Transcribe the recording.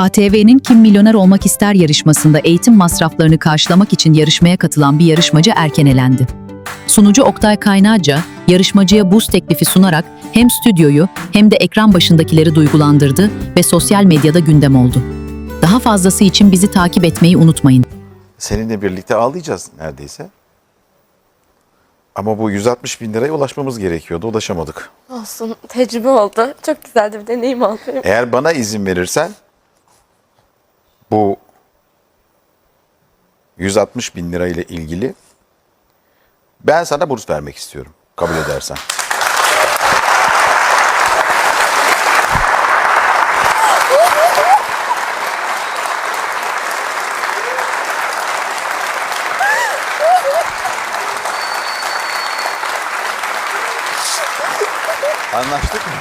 ATV'nin Kim Milyoner Olmak İster yarışmasında eğitim masraflarını karşılamak için yarışmaya katılan bir yarışmacı erken elendi. Sunucu Oktay Kaynarca, yarışmacıya buz teklifi sunarak hem stüdyoyu hem de ekran başındakileri duygulandırdı ve sosyal medyada gündem oldu. Daha fazlası için bizi takip etmeyi unutmayın. Seninle birlikte ağlayacağız neredeyse. Ama bu 160 bin liraya ulaşmamız gerekiyordu. Ulaşamadık. Olsun tecrübe oldu. Çok güzel de bir deneyim oldu. Eğer bana izin verirsen bu 160 bin lira ile ilgili ben sana burs vermek istiyorum. Kabul edersen. Anlaştık mı?